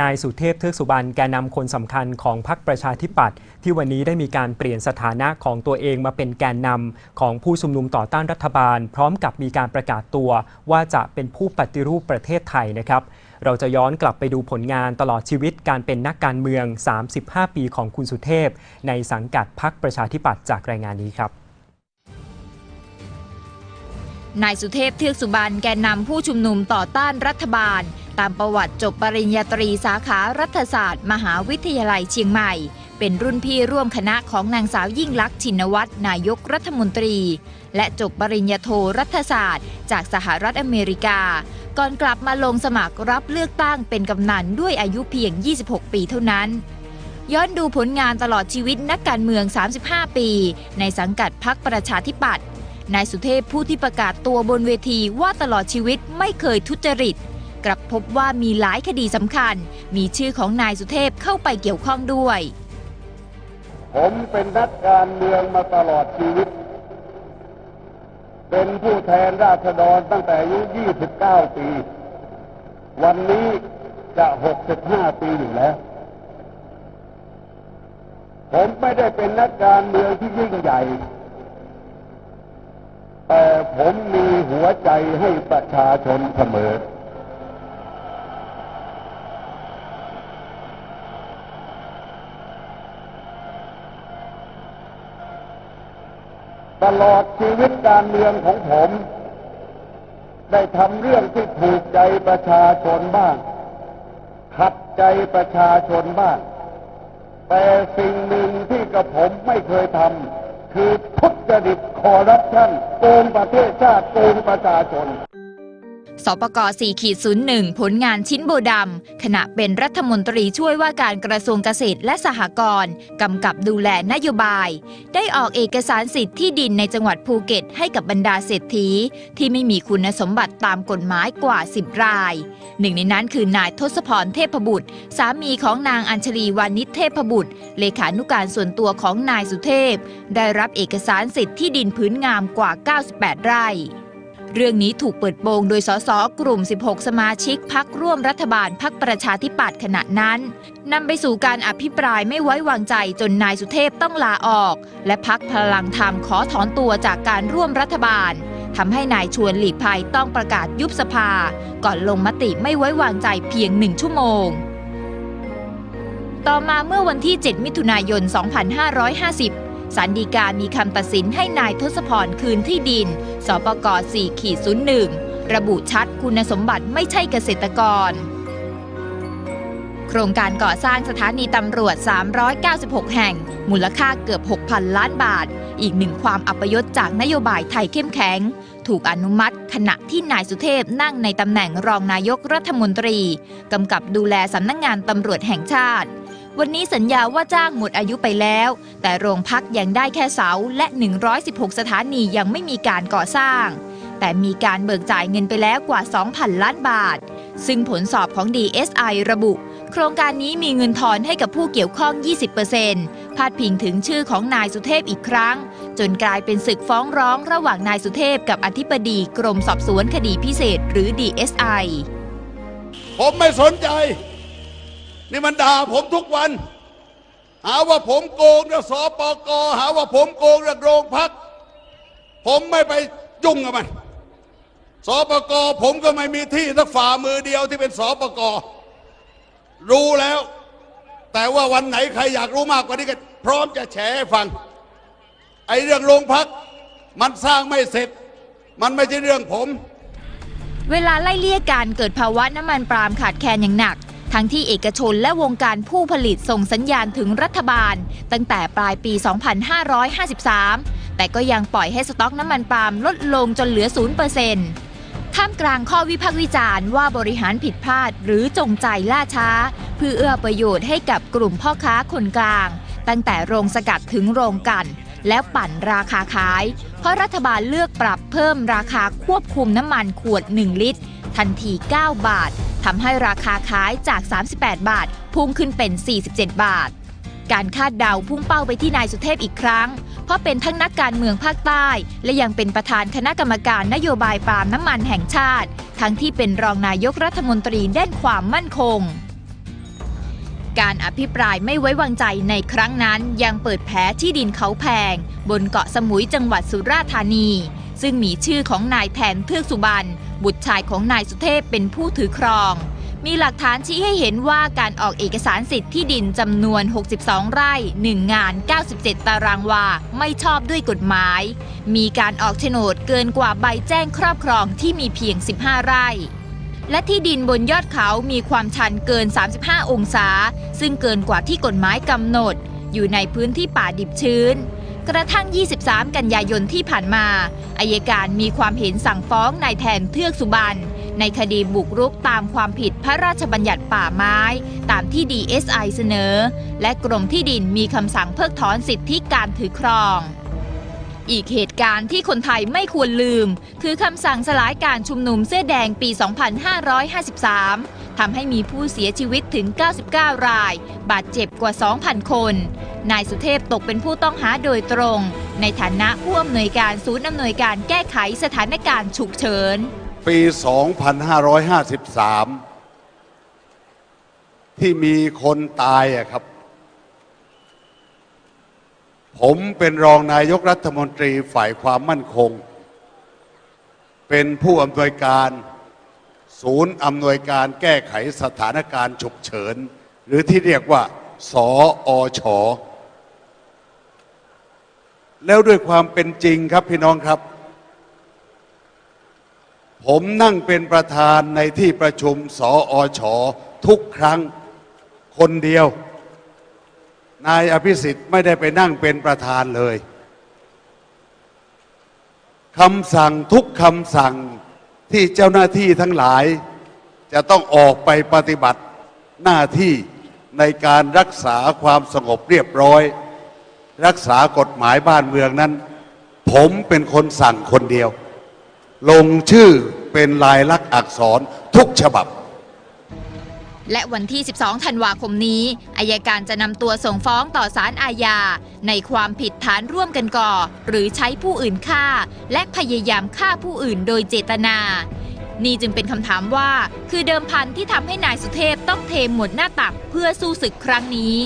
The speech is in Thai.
นายสุเทพเทือกสุบรรณแกนนำคนสำคัญของพรรคประชาธิปัตย์ที่วันนี้ได้มีการเปลี่ยนสถานะของตัวเองมาเป็นแกนนำของผู้ชุมนุมต่อต้านรัฐบาล พร้อมกับมีการประกาศตัว ว่าจะเป็นผู้ปฏิรูปประเทศไทยนะครับเราจะย้อนกลับไปดูผลงานตลอดชีวิตการเป็นนักการเมือง 35 ปีของคุณสุเทพ ในสังกัดพรรคประชาธิปัตย์จากรายงานนี้ครับนายสุเทพเทือกสุบรรณแกนนำผู้ชุมนุมต่อต้านรัฐบาล ตามประวัติจบปริญญาตรีสาขารัฐศาสตร์ มหาวิทยาลัยเชียงใหม่ เป็นรุ่นพี่ร่วมคณะของนางสาวยิ่งลักษณ์ชินวัตรนายกรัฐมนตรี และจบปริญญาโทรัฐศาสตร์ จากสหรัฐอเมริกา ก่อนกลับมาลงสมัครรับเลือกตั้งเป็นกำนันด้วยอายุเพียง 26 ปีเท่านั้นย้อนดูผลงานตลอดชีวิตนักการเมือง 35 ปี ในสังกัดพรรคประชาธิปัตย์ นายสุเทพผู้ที่ประกาศตัวบนเวทีว่าตลอดชีวิตไม่เคยทุจริต กลับพบว่ามีหลายคดีสำคัญ มีชื่อของนายสุเทพเข้าไปเกี่ยวข้องด้วย ผมเป็นนักการเมืองมาตลอดชีวิต เป็นผู้แทนราษฎรตั้งแต่อายุ 29 ปี วันนี้จะ 65 ปีอยู่แล้ว ผมไม่ได้เป็นนักการเมืองที่ยิ่งใหญ่ แต่ผมมีหัวใจให้ประชาชนเสมอ ตลอดชีวิตการเมืองของผม ได้ทำเรื่องที่ถูกใจประชาชนบ้าง ขัดใจประชาชนบ้าง แต่สิ่งหนึ่งที่กับผมไม่เคยทำคือทุจริตคอร์รัปชันโกงประเทศชาติโกงประชาชน สปก4ขีด01 ผลงานชิ้นโบดำขณะเป็นรัฐมนตรีช่วยว่าการกระทรวงเกษตรและสหกรณ์กำกับดูแลนโยบาย ได้ออกเอกสารสิทธิ์ที่ดินในจังหวัดภูเก็ตให้กับบรรดาเศรษฐี ที่ไม่มีคุณสมบัติตามกฎหมายกว่า 10 ราย หนึ่งในนั้นคือนายทศพรเทพบุตร สามีของนางอัญชลีวานิชเทพบุตร เลขานุการส่วนตัวของนายสุเทพ ได้รับเอกสารสิทธิ์ที่ดินพื้นงามกว่า 98 ไร่ เรื่องนี้ถูกเปิดโปงโดยสสกลุ่ม 16 สมาชิกพักร่วมรัฐบาลพักประชาธิปัตย์ขณะนั้นนำไปสู่การอภิปรายไม่ไว้วางใจจนนายสุเทพต้องลาออก และพักพลังธรรมขอถอนตัวจากการร่วมรัฐบาลทำให้นายชวนหลีกภัยต้องประกาศยุบสภา ก่อนลงมติไม่ไว้วางใจเพียงหนึ่งชั่วโมง ต่อมาเมื่อวันที่ 7 มิถุนายน 2550ศาลฎีกามีคำตัดสินให้นายทศพรคืนที่ดิน สปก4ขีด01 ระบุชัดคุณสมบัติไม่ใช่เกษตรกร โครงการก่อสร้างสถานีตำรวจ 396 แห่ง มูลค่าเกือบ 6,000 ล้านบาท อีกหนึ่งความอัปยศจากนโยบายไทยเข้มแข็ง ถูกอนุมัติขณะที่นายสุเทพนั่งในตำแหน่งรองนายกรัฐมนตรีกำกับดูแลสำนักงงานตำรวจแห่งชาติ วันนี้สัญญาว่าจ้างหมดอายุไปแล้ว แต่โรงพักยังได้แค่เสาและ 116 สถานียังไม่มีการก่อสร้าง แต่มีการเบิกจ่ายเงินไปแล้วกว่า 2,000 ล้านบาท ซึ่งผลสอบของ DSI ระบุ โครงการนี้มีเงินทอนให้กับผู้เกี่ยวข้อง 20%พาดพิงถึงชื่อของนายสุเทพอีกครั้ง จนกลายเป็นศึกฟ้องร้องระหว่างนายสุเทพกับอธิบดีกรมสอบสวนคดีพิเศษหรือ DSI ผมไม่สนใจ นี่มันด่าผมทุกวัน หาว่าผมโกงเรื่องสปกหาว่าผมโกงเรื่องโรงพัก ผมไม่ไปยุ่งกับมันสปกผมก็ไม่มีที่สักฝ่ามือเดียวที่เป็นสปกรู้แล้ว แต่ว่าวันไหนใครอยากรู้มากกว่านี้ก็พร้อมจะแฉให้ฟัง ไอ้เรื่องโรงพัก มันสร้างไม่เสร็จ มันไม่ใช่เรื่องผม เวลาไล่เลี่ยกันเกิดภาวะน้ำมันปาล์มขาดแคลนอย่างหนัก ทั้งที่เอกชนและวงการผู้ผลิตส่งสัญญาณถึงรัฐบาล ตั้งแต่ปลายปี 2553 แต่ก็ยังปล่อยให้สต็อกน้ำมันปาล์มลดลงจนเหลือ 0%ท่ามกลางข้อวิพากษ์วิจารณ์ว่าบริหารผิดพลาดหรือจงใจล่าช้า เพื่อเอื้อประโยชน์ให้กับกลุ่มพ่อค้าคนกลาง ตั้งแต่โรงสกัดถึงโรงกลันแล้วปั่นราคาขาย เพราะรัฐบาลเลือกปรับเพิ่มราคาควบคุมน้ำมันขวด 1 ลิตร ทันที 9 บาท ทำให้ราคาขายจาก 38 บาท พุ่งขึ้นเป็น 47 บาท การคาดเดาพุ่งเป้าไปที่นายสุเทพอีกครั้ง เพราะเป็นทั้งนักการเมืองภาคใต้ และยังเป็นประธานคณะกรรมการนโยบายปาล์มน้ำมันแห่งชาติ ทั้งที่เป็นรองนายกรัฐมนตรีด้านความมั่นคงการอภิปรายไม่ไว้วางใจในครั้งนั้นยังเปิดแผลที่ดินเขาแพง บนเกาะสมุยจังหวัดสุราษฎร์ธานี ซึ่งมีชื่อของนายแทนเทือกสุบรรณบุตรชายของนายสุเทพเป็นผู้ถือครอง มีหลักฐานชี้ให้เห็นว่าการออกเอกสารสิทธิ์ที่ดินจำนวน 62 ไร่ 1 งาน 97 ตารางวา ไม่ชอบด้วยกฎหมาย มีการออกโฉนดเกินกว่าใบแจ้งครอบครองที่มีเพียง 15 ไร่และที่ดินบนยอดเขามีความชันเกิน 35 องศา ซึ่งเกินกว่าที่กฎหมายกำหนด อยู่ในพื้นที่ป่าดิบชื้น กระทั่ง 23 กันยายนที่ผ่านมาอายการมีความเห็นสั่งฟ้องนายแทนเทือกสุบรรณในคดีบุกรุกตามความผิดพระราชบัญญัติป่าไม้ ตามที่ DSI เสนอ และกรมที่ดินมีคำสั่งเพิกถอนสิทธิการถือครอง อีกเหตุการณ์ที่คนไทยไม่ควรลืม คือคำสั่งสลายการชุมนุมเสื้อแดงปี 2553 ทำให้มีผู้เสียชีวิตถึง 99 ราย บาดเจ็บกว่า 2,000 คน นายสุเทพตกเป็นผู้ต้องหาโดยตรง ในฐานะผู้อำนวยการศูนย์อำนวยการแก้ไขสถานการณ์ฉุกเฉิน ปี 2553 ที่มีคนตายอะครับ ผมเป็นรองนายกรัฐมนตรีฝ่ายความมั่นคง เป็นผู้อำนวยการ ศูนย์อำนวยการแก้ไขสถานการณ์ฉุกเฉิน หรือที่เรียกว่า สออชแล้วด้วยความเป็นจริงครับพี่น้องครับ ผมนั่งเป็นประธานในที่ประชุมสออชทุกครั้งคนเดียว นายอภิสิทธิ์ไม่ได้ไปนั่งเป็นประธานเลยคำสั่งทุกคำสั่งที่เจ้าหน้าที่ทั้งหลาย จะต้องออกไปปฏิบัติหน้าที่ในการรักษาความสงบเรียบร้อย รักษากฎหมายบ้านเมืองนั้น ผมเป็นคนสั่งคนเดียว ลงชื่อเป็นลายลักษณ์อักษรทุกฉบับ และวันที่ 12 ธันวาคมนี้ อายการจะนำตัวส่งฟ้องต่อศาลอาญา ในความผิดฐานร่วมกันก่อ หรือใช้ผู้อื่นฆ่า และพยายามฆ่าผู้อื่นโดยเจตนา นี่จึงเป็นคำถามว่า คือเดิมพันที่ทำให้นายสุเทพต้องเทหมดหน้าตักเพื่อสู้ศึกครั้งนี้